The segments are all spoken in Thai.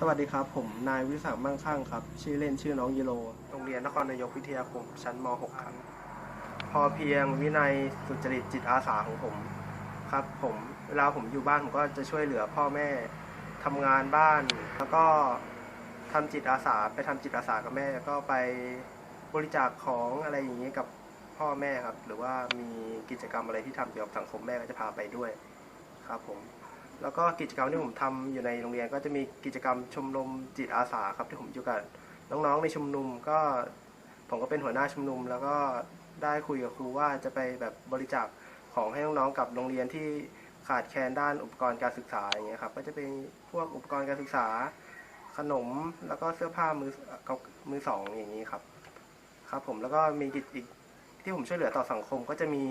สวัสดีครับ ผมนายวิศักดิ์มั่งคั่งครับ ชื่อเล่นชื่อน้องยูโรโรงเรียนนครนายกวิทยาคม ชั้นม .6 ครับ พอเพียงวินัยสุจริตจิตอาสาของผมครับ ผมเวลาผมอยู่บ้านผมก็จะช่วยเหลือพ่อแม่ทำงานบ้าน แล้วก็ทำจิตอาสาไปทำจิตอาสากับแม่ ก็ไปบริจาคของอะไรอย่างนี้กับพ่อแม่ครับ หรือว่ามีกิจกรรมอะไรที่ทำเกี่ยวกับสังคมแม่ก็จะพาไปด้วยครับผม แล้วก็กิจกรรมที่ผมทำอยู่ในโรงเรียนก็จะมีกิจกรรมชมรมจิตอาสาครับที่ผมอยู่กับน้องๆในชุมนุมก็ผมก็เป็นหัวหน้าชุมนุม แล้วก็ได้คุยกับครูว่าจะไปแบบบริจาคของให้น้องๆกับโรงเรียนที่ขาดแคลนด้านอุปกรณ์การศึกษาอย่างเงี้ยครับก็จะเป็นพวกอุปกรณ์การศึกษา ขนมแล้วก็เสื้อผ้ามือเก่ามือสองอย่างนี้ครับ ครับผมแล้วก็มีกิจอีกที่ผมช่วยเหลือต่อสังคมก็จะมี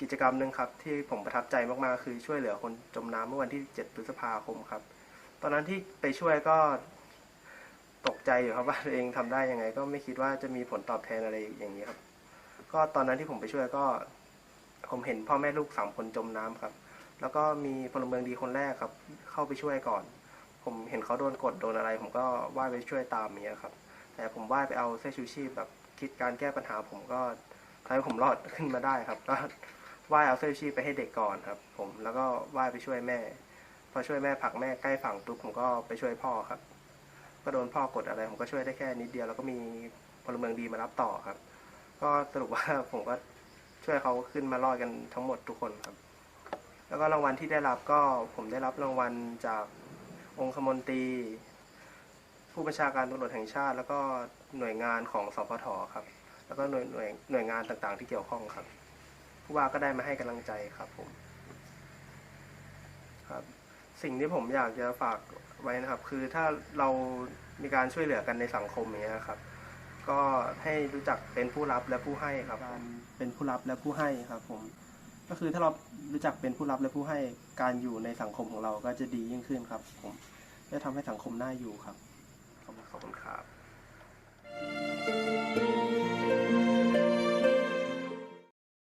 กิจกรรมหนึ่งครับที่ผมประทับใจมากๆ คือช่วยเหลือคนจมน้ำเมื่อวันที่ 7 พฤษภาคมครับ ตอนนั้นที่ไปช่วยก็ตกใจอยู่ครับว่าตัวเองทำได้ยังไง ก็ไม่คิดว่าจะมีผลตอบแทนอะไรอย่างนี้ครับ ก็ตอนนั้นที่ผมไปช่วยก็ ผมเห็นพ่อแม่ลูกสามคนจมน้ำครับ แล้วก็มีพลเมืองดีคนแรกครับ เข้าไปช่วยก่อน ผมเห็นเขาโดนกดโดนอะไร ผมก็ว่ายไปช่วยตามอย่างเงี้ยครับ แต่ผมว่ายไปเอาเสื้อชูชีพแบบคิดการแก้ปัญหาผมก็ทำให้ผมรอดขึ้นมาได้ครับก็ ว่ายเอาเสื้อชีพไปให้เด็กก่อนครับ ผมแล้วก็ว่ายไปช่วยแม่ พอช่วยแม่ผักแม่ใกล้ฝั่งปุ๊บผมก็ไปช่วยพ่อครับ ก็โดนพ่อกดอะไร ผมก็ช่วยได้แค่นิดเดียว แล้วก็มีพลเมืองดีมารับต่อครับ ก็สรุปว่าผมก็ช่วยเขาขึ้นมารอดกันทั้งหมดทุกคนครับ แล้วก็รางวัลที่ได้รับก็ผมได้รับรางวัลจากองคมนตรี ผู้บัญชาการตำรวจแห่งชาติ แล้วก็หน่วยงานของสพทครับ แล้วก็หน่วยหน่วยหน่วยงานต่างๆ ที่เกี่ยวข้องครับ ผู้ว่าก็ได้มาให้กำลังใจครับผมครับ สิ่งที่ผมอยากจะฝากไว้นะครับ คือถ้าเรามีการช่วยเหลือกันในสังคมอย่างเงี้ยครับ ก็ให้รู้จักเป็นผู้รับและผู้ให้ครับการเป็นผู้รับและผู้ให้ครับผมก็คือถ้าเรารู้จักเป็นผู้รับและผู้ให้การอยู่ในสังคมของเราก็จะดียิ่งขึ้นครับผมจะทำให้สังคมน่าอยู่ครับขอบคุณขอบคุณครับ